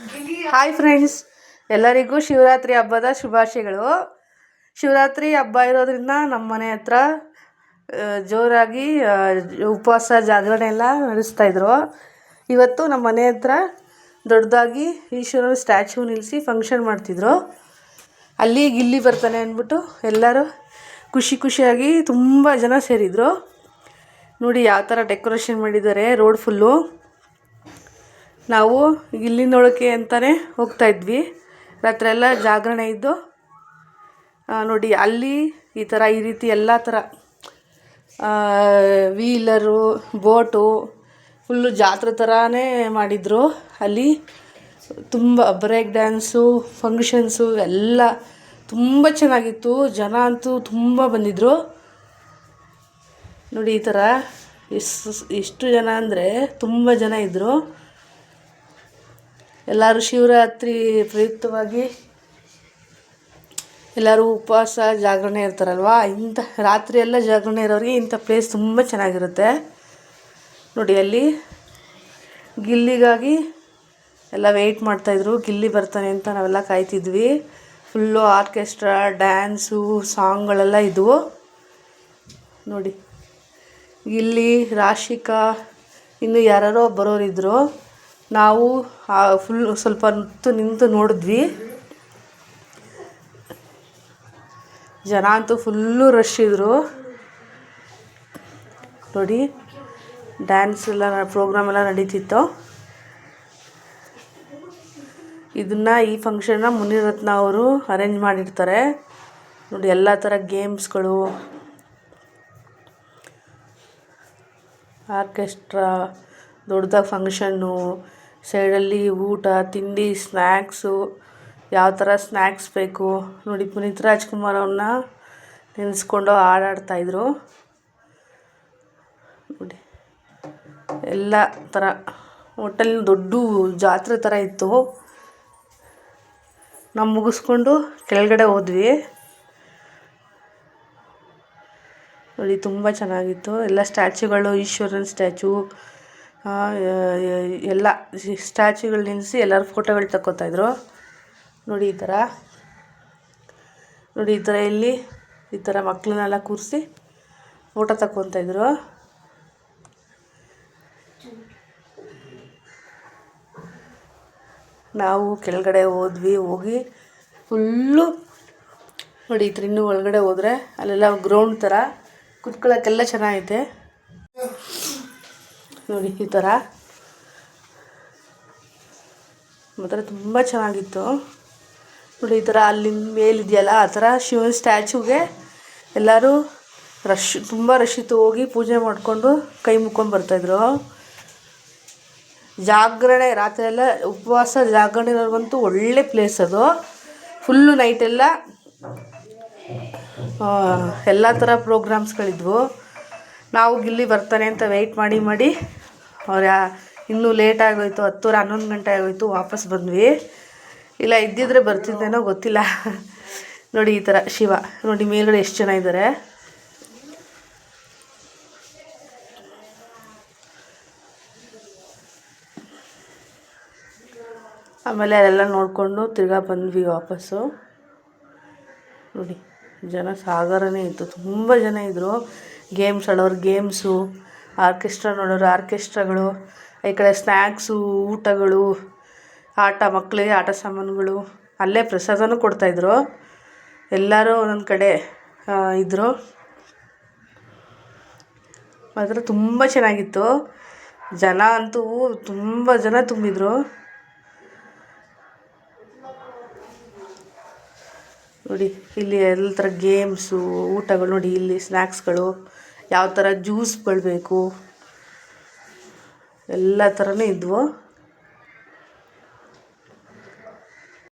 Hi friends ಎಲ್ಲರಿಗೂ ಶಿವರಾತ್ರಿ ಹಬ್ಬದ ಶುಭಾಶಯಗಳು. ಶಿವರಾತ್ರಿ ಹಬ್ಬ ಇರೋದ್ರಿಂದ ನಮ್ಮ ಮನೆ ಹತ್ರ ಜೋರಾಗಿ ಉಪವಾಸ, ಜಾಗರಣೆ ಎಲ್ಲ ನಡೆಸ್ತಾಯಿದ್ರು ಇವತ್ತು ನಮ್ಮ ಮನೆ ಹತ್ರ ದೊಡ್ಡದಾಗಿ ಈಶ್ವರನ ಸ್ಟ್ಯಾಚ್ಯೂ ನಿಲ್ಲಿಸಿ ಫಂಕ್ಷನ್ ಮಾಡ್ತಿದ್ರು. ಅಲ್ಲಿ ಗಿಲ್ಲಿ ಬರ್ತಾನೆ ಅಂದ್ಬಿಟ್ಟು ಎಲ್ಲರೂ ಖುಷಿ ಖುಷಿಯಾಗಿ ತುಂಬ ಜನ ಸೇರಿದರು. ನೋಡಿ, ಯಾವ ಥರ ಡೆಕೋರೇಷನ್ ಮಾಡಿದ್ದಾರೆ ರೋಡ್ ಫುಲ್ಲು ನಾವು ಇಲ್ಲಿನೊಳಕ್ಕೆ ಅಂತಲೇ ಹೋಗ್ತಾ ಇದ್ವಿ. ರಾತ್ರಿ ಎಲ್ಲ ಜಾಗರಣೆ ಇದ್ದು ನೋಡಿ ಅಲ್ಲಿ ಈ ಥರ, ಈ ರೀತಿ ಎಲ್ಲ ಥರ ವೀಲರು ಬೋಟು ಫುಲ್ಲು ಜಾತ್ರೆ ಥರನೇ ಮಾಡಿದರು. ಅಲ್ಲಿ ತುಂಬ ಬ್ರೇಕ್ ಡ್ಯಾನ್ಸು ಫಂಕ್ಷನ್ಸು ಎಲ್ಲ ತುಂಬ ಚೆನ್ನಾಗಿತ್ತು. ಜನ ಅಂತೂ ತುಂಬ ಬಂದಿದ್ದರು ನೋಡಿ ಈ ಥರ ಎಷ್ಟು ಎಷ್ಟು ಜನ ಅಂದರೆ ತುಂಬ ಜನ ಇದ್ದರು ಎಲ್ಲರೂ ಶಿವರಾತ್ರಿ ಪ್ರಯುಕ್ತವಾಗಿ ಎಲ್ಲರೂ ಉಪವಾಸ, ಜಾಗರಣೆ ಇರ್ತಾರಲ್ವಾ? ಇಂಥ ರಾತ್ರಿ ಎಲ್ಲ ಜಾಗರಣೆ ಇರೋರಿಗೆ ಇಂಥ ಪ್ಲೇಸ್ ತುಂಬ ಚೆನ್ನಾಗಿರುತ್ತೆ. ನೋಡಿ, ಅಲ್ಲಿ ಗಿಲ್ಲಿಗಾಗಿ ಎಲ್ಲ ವೆಯ್ಟ್ ಮಾಡ್ತಾಯಿದ್ರು ಗಿಲ್ಲಿ ಬರ್ತಾನೆ ಅಂತ ನಾವೆಲ್ಲ ಕಾಯ್ತಿದ್ವಿ. ಫುಲ್ಲು ಆರ್ಕೆಸ್ಟ್ರಾ ಡ್ಯಾನ್ಸು ಸಾಂಗ್ಗಳೆಲ್ಲ ಇದ್ವು. ನೋಡಿ, ಗಿಲ್ಲಿ, ರಾಶಿಕಾ, ಇನ್ನು ಯಾರ್ಯಾರೋ ಬರೋರಿದ್ದರು ನಾವು ಫುಲ್ ಸ್ವಲ್ಪ ಹೊತ್ತು ನಿಂತು ನೋಡಿದ್ವಿ. ಜನ ಅಂತೂ ಫುಲ್ಲು ರಶ್ ಇದ್ದರು ನೋಡಿ ಡ್ಯಾನ್ಸ್ ಎಲ್ಲ ಪ್ರೋಗ್ರಾಮ್ ಎಲ್ಲ ನಡೀತಿತ್ತು. ಇದನ್ನು ಈ ಫಂಕ್ಷನ್ನ ಮುನಿರತ್ನ ಅವರು ಅರೇಂಜ್ ಮಾಡಿರ್ತಾರೆ. ನೋಡಿ, ಎಲ್ಲ ಥರ ಗೇಮ್ಸ್ಗಳು ಆರ್ಕೆಸ್ಟ್ರಾ ದೊಡ್ಡದಾಗಿ ಫಂಕ್ಷನ್ನು ಸೈಡಲ್ಲಿ ಊಟ, ತಿಂಡಿ ಸ್ನ್ಯಾಕ್ಸು ಯಾವ ಥರ ಸ್ನ್ಯಾಕ್ಸ್ ಬೇಕು ನೋಡಿ ಪುನೀತ್ ರಾಜ್ಕುಮಾರ್ ಅವ್ರನ್ನ ನೆನೆಸ್ಕೊಂಡು ಹಾಡಾಡ್ತಾಯಿದ್ರು ನೋಡಿ, ಎಲ್ಲ ಥರ ಹೋಟೆಲ್ ದೊಡ್ಡ ಜಾತ್ರೆ ಥರ ಇತ್ತು. ನಾವು ಮುಗಿಸ್ಕೊಂಡು ಕೆಳಗಡೆ ಹೋದ್ವಿ. ನೋಡಿ, ತುಂಬ ಚೆನ್ನಾಗಿತ್ತು. ಎಲ್ಲ ಸ್ಟ್ಯಾಚುಗಳು ಈಶ್ವರನ ಸ್ಟ್ಯಾಚು ಎಲ್ಲ ಸ್ಟ್ಯಾಚುಗಳು ನಿಲ್ಲಿಸಿ ಎಲ್ಲರ ಫೋಟೋಗಳು ತಕ್ಕೊತಾಯಿದ್ರು ನೋಡಿ ಈ ಥರ. ನೋಡಿ ಈ ಥರ ಇಲ್ಲಿ ಈ ಥರ ಮಕ್ಕಳನ್ನೆಲ್ಲ ಕೂರಿಸಿ ಫೋಟೋ ತಕ್ಕೊತಾಯಿದ್ರು ನಾವು ಕೆಳಗಡೆ ಹೋದ್ವಿ, ಹೋಗಿ ಫುಲ್ಲು ನೋಡಿ ಈ ಥರ ಇನ್ನೂ ಒಳಗಡೆ ಹೋದ್ರೆ ಅಲ್ಲೆಲ್ಲ ಗ್ರೌಂಡ್ ಥರ ಕುತ್ಕೊಳ್ಳೋಕ್ಕೆಲ್ಲ ಚೆನ್ನಾಗೈತೆ. ನೋಡಿ, ಈ ಥರ. ಮಾತ್ರ ತುಂಬ ಚೆನ್ನಾಗಿತ್ತು. ನೋಡಿ, ಈ ಥರ ಅಲ್ಲಿಂದ ಮೇಲಿದೆಯಲ್ಲ, ಆ ಥರ ಶಿವನ ಸ್ಟ್ಯಾಚ್ಯೂಗೆ ಎಲ್ಲರೂ ರಶ್, ತುಂಬ ರಶ್ ಇತ್ತು. ಹೋಗಿ ಪೂಜೆ ಮಾಡಿಕೊಂಡು ಕೈ ಮುಕ್ಕೊಂಡು ಬರ್ತಾಯಿದ್ರು ಜಾಗರಣೆ, ರಾತ್ರಿ ಎಲ್ಲ ಉಪವಾಸ, ಜಾಗರಣೆ ಇರೋರ್ಗಂತೂ ಒಳ್ಳೆ ಪ್ಲೇಸ್ ಅದು. ಫುಲ್ಲು ನೈಟೆಲ್ಲ ಎಲ್ಲ ಥರ ಪ್ರೋಗ್ರಾಮ್ಸ್ಗಳಿದ್ವು ನಾವು ಇಲ್ಲಿ ಬರ್ತಾನೆ ಅಂತ ವೆಯ್ಟ್ ಮಾಡಿ ಮಾಡಿ ಅವ್ರು ಇನ್ನೂ ಲೇಟ್ ಆಗೋಯ್ತು, ಹತ್ತೂರ ಹನ್ನೊಂದು ಗಂಟೆ ಆಗೋಯ್ತು, ವಾಪಸ್ ಬಂದ್ವಿ. ಇಲ್ಲ, ಇದ್ದಿದ್ರೆ ಬರ್ತಿದ್ದೇನೋ ಗೊತ್ತಿಲ್ಲ. ನೋಡಿ ಈ ಥರ ಶಿವ. ನೋಡಿ, ಮೇಲ್ಗಡೆ ಎಷ್ಟು ಜನ ಇದ್ದಾರೆ ಆಮೇಲೆ ಅದೆಲ್ಲ ನೋಡಿಕೊಂಡು ತಿರ್ಗಾ ಬಂದ್ವಿ ವಾಪಸ್ಸು. ನೋಡಿ, ಜನ ಸಾಗರನೇ ಇತ್ತು. ತುಂಬ ಜನ ಇದ್ದರು ಗೇಮ್ಸ್ ಆಡೋರು ಗೇಮ್ಸು ಆರ್ಕೆಸ್ಟ್ರಾ ನೋಡೋರು, ಆರ್ಕೆಸ್ಟ್ರಾಗಳು, ಈ ಕಡೆ ಸ್ನ್ಯಾಕ್ಸು ಊಟಗಳು, ಆಟ ಮಕ್ಕಳಿಗೆ ಆಟ ಸಾಮಾನುಗಳು, ಅಲ್ಲೇ ಪ್ರಸಾದನೂ ಕೊಡ್ತಾಯಿದ್ರು ಎಲ್ಲರೂ ಒಂದೊಂದು ಕಡೆ ಇದ್ದರು ಮಾತ್ರ ತುಂಬ ಚೆನ್ನಾಗಿತ್ತು. ಜನ ಅಂತೂ ತುಂಬ ಜನ ತುಂಬಿದರು. ನೋಡಿ, ಇಲ್ಲಿ ಎಲ್ಲ ಥರ ಗೇಮ್ಸು ಊಟಗಳು ನೋಡಿ, ಇಲ್ಲಿ ಸ್ನ್ಯಾಕ್ಸ್ಗಳು ಯಾವ ಥರ ಜ್ಯೂಸ್ಗಳು ಬೇಕು? ಎಲ್ಲ ಥರನೂ ಇದ್ವು.